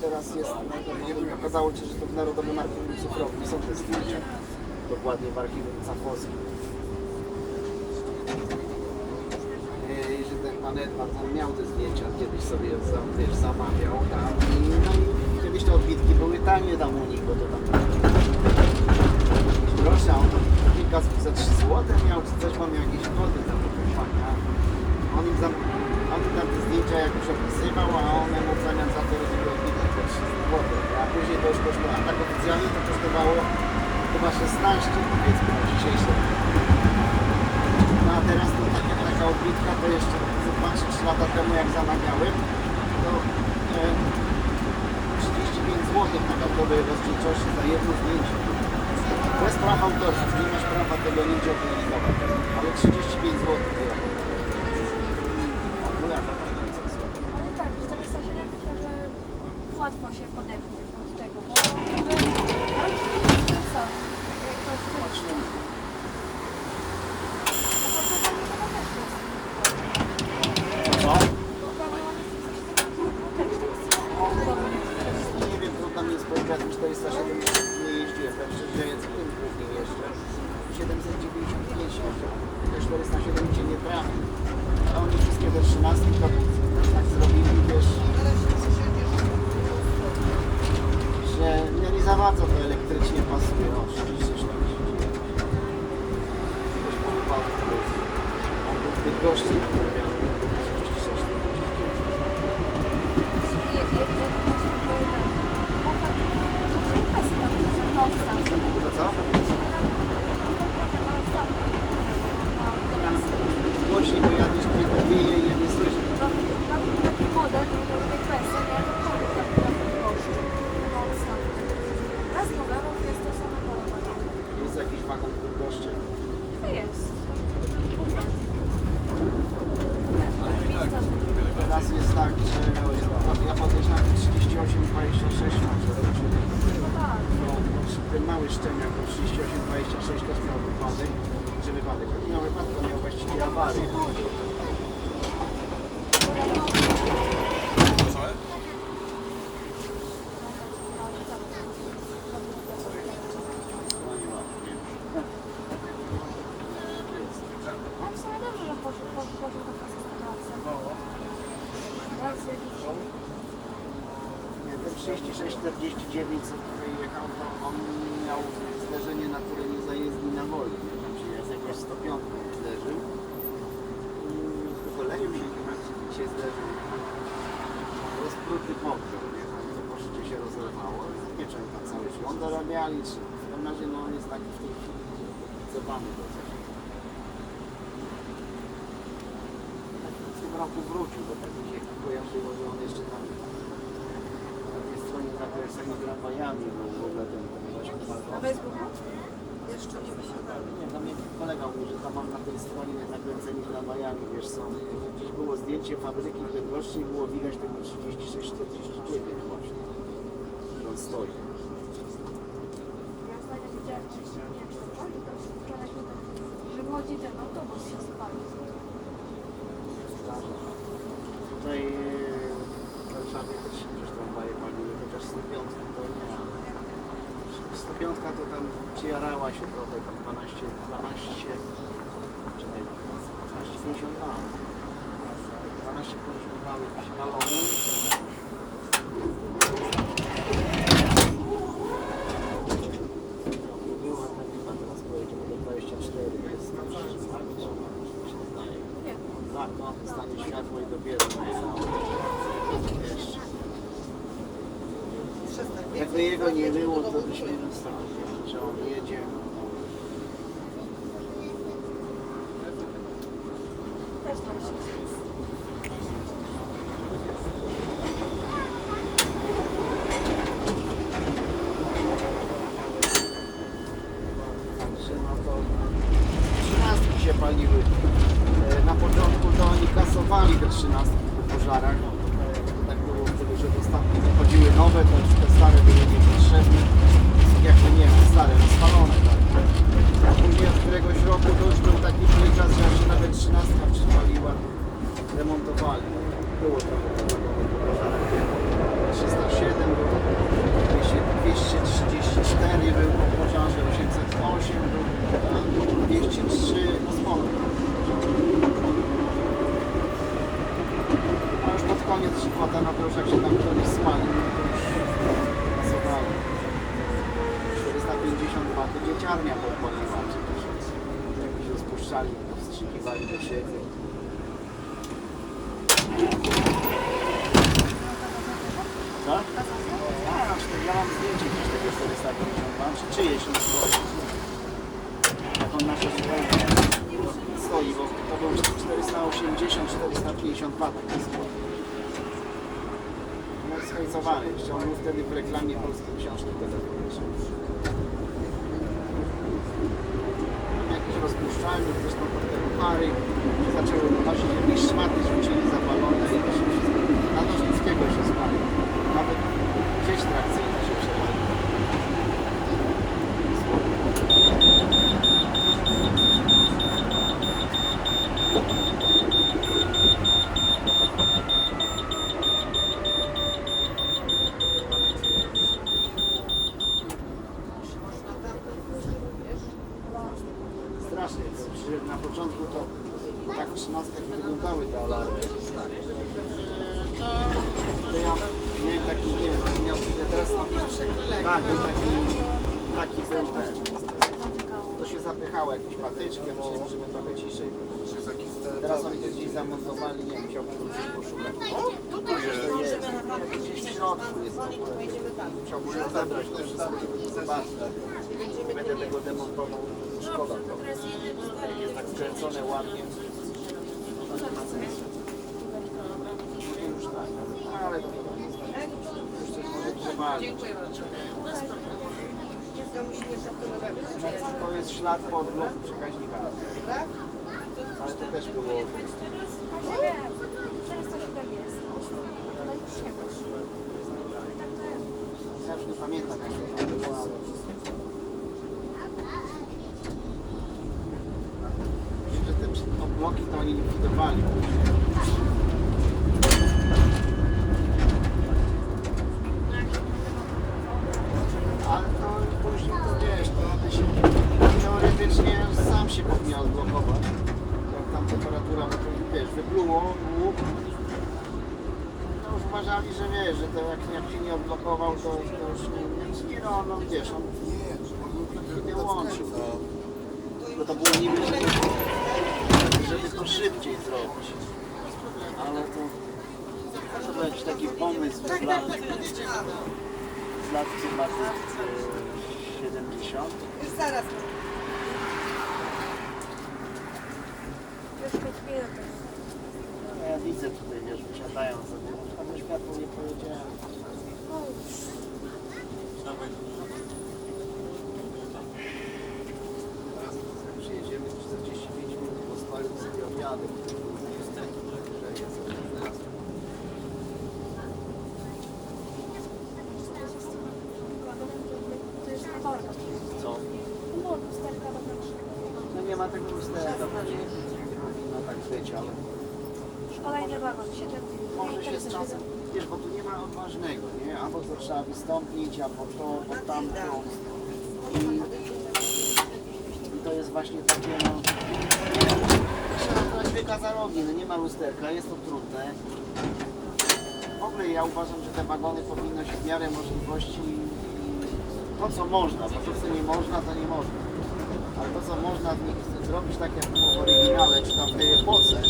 teraz jest, no, okazało się, że to w Narodowym Archiwum Cyfrowym są te zdjęcia, dokładnie w archiwum Cafowskim. Yy, że ten pan Edward on miał te zdjęcia, kiedyś sobie za- wiesz, zamawiał tam i, no i kiedyś te odbitki były tanie tam u nich, bo to tam grosze, a on tam kilka za 3 złote miał, czy coś, bo miał jakieś kody tam do. On im on tam te zdjęcia jakoś opisywał, a one mu w zamian za to robiły odbitek za 3 złote. A później to już kosztowało, a tak oficjalnie to kosztowało chyba 16 powiedzmy na dzisiejsze. No a teraz to taka, taka odbitka to jeszcze 2-3 lata temu jak zamawiałem, to e, 35 zł na kartowej rozdzielczości za jedno zdjęcie. Bez praw autorskich, nie masz prawa tego nigdzie opublikować. Ale 35 zł. 307 nie jeździłem, tam 900 tym głównie jeszcze. 795 jeździłem, te 407 gdzie nie trafi. A oni wszystkie te 13 to tak zrobili, wiesz, że mieli za bardzo to elektrycznie pasuje, o 30 40 gości. Ten mały szczeniak do 38, 26 też miał wypadek, że wypadek, miał wypadek, to miał właściwie awarię. 46, 49, co tutaj jechał, to on miał zderzenie naturalnie zajezdni na woli. Nie? Tam się z jakąś 105 zderzył. Wyleju się chyba się zderzył. Rozpruty pokrył, nie? Tam troszeczkę się rozerwało. Pieczę tam cały śląd dorabiali. Czy w każdym razie no, on jest taki w tej chwili zobany do. Tak, w tym roku wrócił, bo tak mi się kojarzyło, że on jeszcze tam na nakręceni tramwajami, bo w ogóle ten Na. Facebooku? Jeszcze nie wysiadamy. Nie, tam mnie kolega mówi, że tam mam na tej stronie nakręceni tramwajami, wiesz co, gdzieś było zdjęcie fabryki w Bydgoszczy i było widać tego 36-49 właśnie, że on stoi. Ja ostatnio widziałem, że się nie wiem, czy to że chodzi ten autobus się spalił. Tutaj e, w Warszawie też się gdzieś tramwaje paliły, chociaż 105 to nie. 105 to tam przyjarała się trochę, tam 12, 12, czekaj, 12, 50 lat. 12, 50 lat jakieś balony. Była tam chyba teraz pojedziemy do 24, jest się zdaje. Nie. Tak, no, stanie światło i dopiero Jeszcze. Jakby jego nie było, to byśmy dostali, że on jedzie. No trzynastki się paliły. E, Na początku to oni kasowali te trzynastki po pożarach było wtedy, że chodziły nowe, to te stare były niepotrzebne. Jakby nie, stare, rozpalone. Tak. A później od któregoś roku to już był taki jak się tam ktoś spalił, to już pasowali. 450 W to dzieciarnia podpaliła przecież. Jak się rozpuszczali, to wstrzykiwali do siebie. Co? A, ja mam zdjęcie gdzieś tego 450 W, czy czyjeś na. Jak on nasze stoi, bo to był 480-450 W. zhajcowany, jeszcze on był wtedy w reklamie polskiej książki telefonicznej. Jakieś rozpuszczalnie, zresztą pod te pary zaczęły nosić jakieś szmaty, rzucili zapalone i to się wszystko. Na Nożnickiego się spalił. Nawet sieć trakcyjna się przewaliła. Strasznie, to przecież na początku to tak w 13 wyglądały te alarmy. To ja miałem taki, nie wiem, miał teraz tak, był taki, taki był ten. To się zapychało jakąś patyczkę, myślałem, żeby trochę ciszej. Teraz oni to gdzieś zamontowali, nie wiem, chciałbym wrócić poszukać. To jest gdzieś w środku jest. Chciałbym rozebrać to wszystko, żeby zobaczyć. Będę tego demontował. Szkoda trochę. Jak jest tak skręcone ładnie. No to jest ślad po przekaźnika. Też było. Tak. Ale to. Ja już nie pamiętam jak to było, ale... Wiem, że odbloki to oni likwidowali. Ale to później to wiesz, to się teoretycznie sam się powinien odblokować. Jak tam temperatura, no wiesz, wypluło łuk. No już uważali, że wiesz, że to jak, jak się nie odblokował, to, to już nie, nie, nie no, no wiesz, on nie łączył. Bo to było niby, żeby, to szybciej zrobić. Ale to, to jakiś taki pomysł z lat, z lat chyba e, 70. Zaraz. Już chwilę to ja widzę tutaj, wiesz, wysiadają sobie. A to światło nie powiedziałem. No już. Przyjedziemy 45 minut po stoju sobie obiady. To jest motorka. Co? No, nie ma tego lusterka. Powinno tak być, ale Kolejny wagon, 7 może się czasem. Wiesz, bo tu nie ma odważnego, nie? Albo to trzeba wystąpić, albo to, albo tamto. I, I to jest właśnie takie, no... Rogi, no nie ma lusterka, jest to trudne. W ogóle ja uważam, że te wagony powinno się w miarę możliwości to co można, bo to co nie można, to nie można. Ale to co można w nich zrobić tak jak było w oryginale, czy tam w tej epoce,